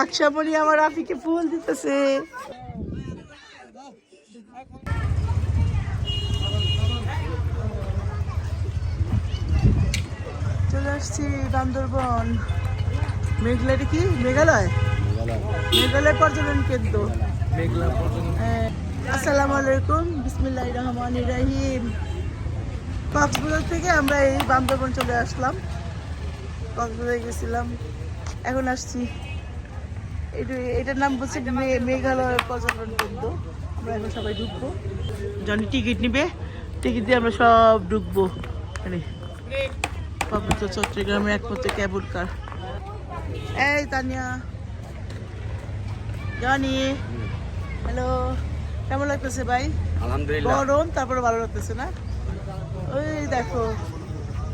আকশামণি আমার রাফিকে ফুল দিতেছে। চলে আসছি বান্দরবন। মেঘলাটি কি? মেঘালয়? মেঘালয় পর্যটন কেন্দ্র। হ্যাঁ। আসসালামু আলাইকুম। বিসমিল্লাহ রহমান রাহিম। কক্সবাজার থেকে আমরা এই বান্দরবন চলে আসলাম। কক্সবাজারে গেছিলাম। এখন আসছি। এটা এটার নাম বলছে মেঘালয় পর্যটন কেন্দ্র। আমরা এখন সবাই ঢুকবো। জনি টিকিট নিবে? টিকিট দিয়ে আমরা সব ঢুকবো। এখানে পার্বত্য চট্টগ্রামের একমাত্র ক্যাবল কার এই তানিয়া। জনি। হ্যালো কেমন লাগতেছে ভাই? আলহামদুলিল্লাহ। গরম তারপরে ভালো লাগতেছে না? ওই দেখো।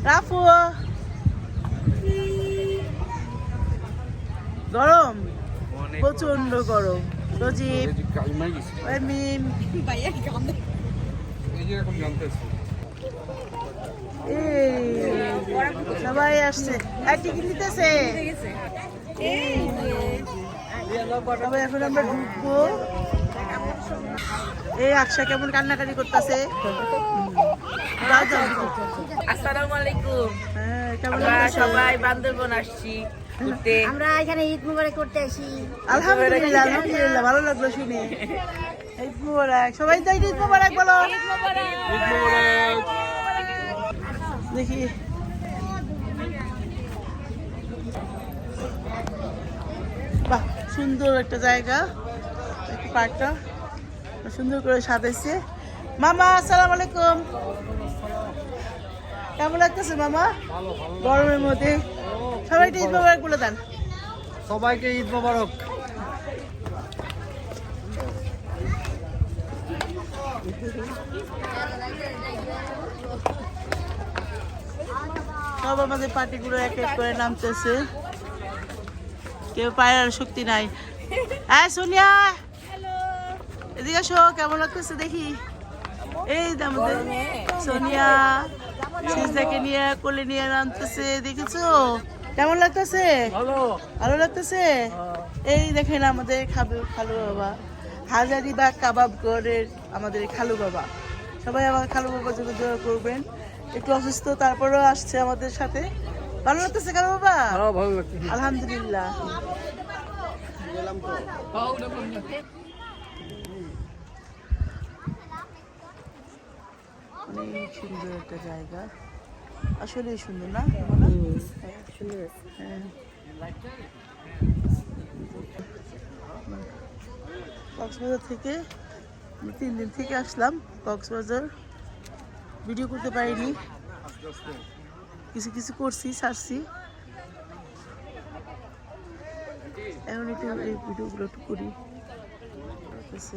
রাফু গরম? প্রচণ্ড গরম। মিম সবাই আসছে। টিকিট নিতেছে। এই, সবাই এখন আমরা ঢুকবো। এই আকশা কেমন কান্নাকাটি করতেছে? আসসালামু আলাইকুম। হ্যাঁ? সবাই? বান্দরবন আসছি আমরা এখানে ঈদ মুবারক করতে আসি। আলহামদুলিল্লাহ আলহামদুলিল্লাহ ভালো লাগল শুনে। ঈদ মুবারক। সবাই তো ঈদ মুবারক বলো। দেখি। বাহ সুন্দর একটা জায়গা। একটা পার্কটা। সুন্দর করে সাজাইছে। মামা আসসালামু আলাইকুম। কেমন লাগতেছে মামা? গরমের মধ্যে। সবাইকে ঈদ মুবারক বলে দেন। সবাইকে ঈদ মোবারক। সব আমাদের পার্টিগুলো এক এক করে নামতেছে। কেউ পায়ের আর শক্তি নাই। হ্যাঁ সোনিয়া। এদিকে আসো কেমন লাগতেছে দেখি। এই যে আমাদের সোনিয়া সিজদাকে নিয়ে কোলে নিয়ে নামতেছে দেখেছ? কেমন লাগতেছে? ভালো। ভালো লাগতেছে? এই দেখেন আমাদের খাবু খালু বাবা। হাজারি বা কাবাব গড়ের আমাদের খালু বাবা। সবাই আমার খালু বাবার জন্য দোয়া করবেন। একটু অসুস্থ তারপরেও আসছে আমাদের সাথে। ভালো লাগতেছে খালু বাবা? আলহামদুলিল্লাহ। অনেক সুন্দর একটা জায়গা। আসলে সুন্দর না? হ্যাঁ। কক্সবাজার থেকে আমি তিন দিন থেকে আসলাম। কক্সবাজার। ভিডিও করতে পারিনি। কিছু কিছু করছি ছাড়ছি এখন একটু এই ভিডিওগুলো একটু করি। ঠিক আছে।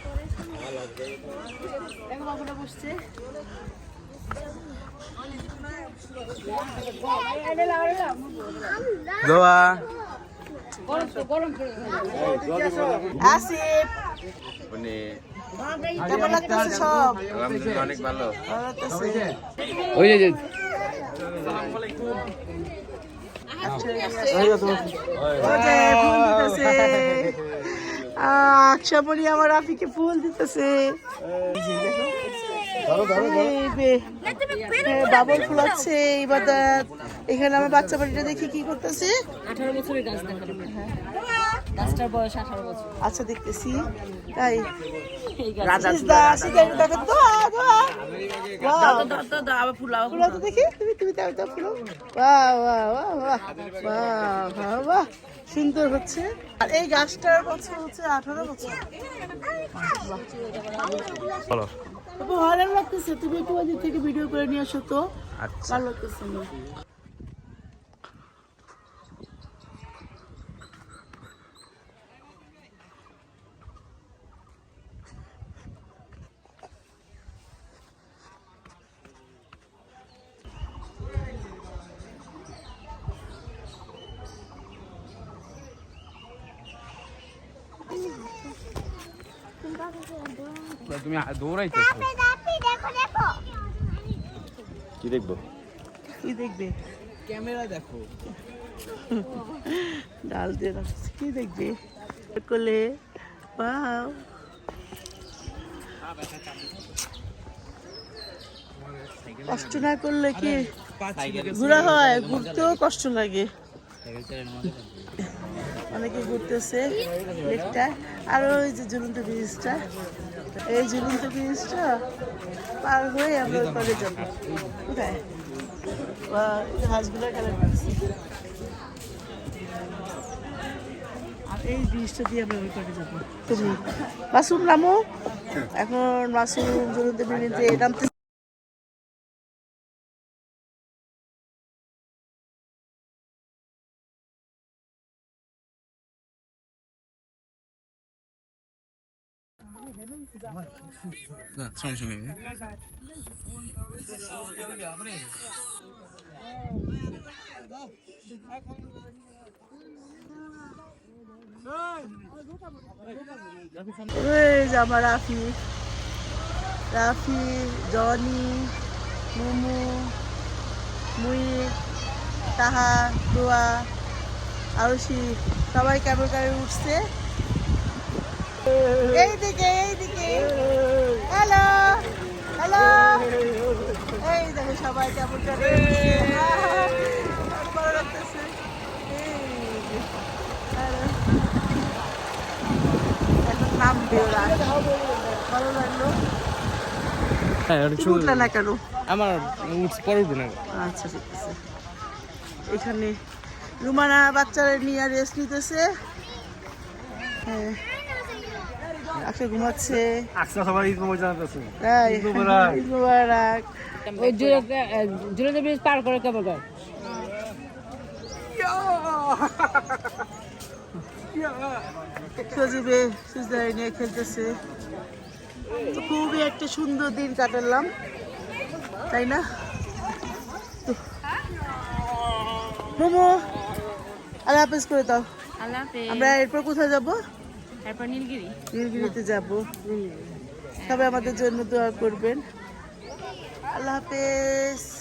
দেখো বাবুটা বসছে দোয়া। আসিফ। মানে কেমন লাগতেছে সব? অনেক ভালো। ওই যে আকশামণি আমার আপিকে ফুল দিতেছে। বাবল ফুলাচ্ছে এবার এখানে আমার বাচ্চা বাড়িটা দেখি কি করতেছে। আঠারো বছরের গাছ দেখানো গাছটার বয়স আঠারো বছর। আচ্ছা দেখতেছি। তাই সুন্দর হচ্ছে। আর এই গাছটার বছর হচ্ছে আঠারো বছর। ভালো লাগতেছে। তুমি একটু থেকে ভিডিও করে নিয়ে আসো তো। আচ্ছা। ভালো লাগতেছে তুমি দৌড়াইতেছো। দেখো দেখো। কি দেখব? কি দেখবে? ক্যামেরা দেখো। ডাল দিয়ে রাখছি কি দেখবে? করলে বাও কষ্ট না করলে কি ঘোরা হয় ঘুরতেও কষ্ট লাগে। অনেকে ঘুরতেছে লেকটা। আর ওই যে ঝুলন্ত ব্রিজটা। এই ঝুলন্ত ব্রিজটা পার হয়ে আমরা পারে যাব। কোথায়? বা হাঁসগুলো খেলা করছি। এই ব্রিজটা দিয়ে আমরা যাব। তুমি মাসুম নামো এখন মাসুম ঝুলন্ত ব্রিজে নামতে যে আমার রাফি। রাফি জনি মুমু মুই তাহা দোয়া আরশি সবাই কেমন কেমন উঠছে? এইদিকে এইদিকে। হ্যালো হ্যালো এই দেখো সবাই কেমন ভালো লাগতেছে। এখন ভালো লাগল উঠলে না কেন? আমার পরে উঠবো না আচ্ছা ঠিক আছে। এখানে রুমানা বাচ্চারা নিয়ে রেস্ট নিতেছে। হ্যাঁ। আজকে ঘুমাচ্ছে আজকে সবাই ঈদ মোবাইল জানাতেছে ঈদ মোবারক। ঈদ মোবারক। ওই জুলেন্দ্র ব্রিজ পার করে কেবল কর সজিবে সুজদারি নিয়ে খেলতেছে। তো খুবই একটা সুন্দর দিন কাটালাম। তাই না? তো- মোমো। আল্লাহ হাফেজ করে দাও। আল্লাহ আমরা এরপর কোথায় যাব? তারপর নীলগিরি? নীলগিরিতে যাব। সবাই আমাদের জন্য দোয়া করবেন। আল্লাহ হাফেজ।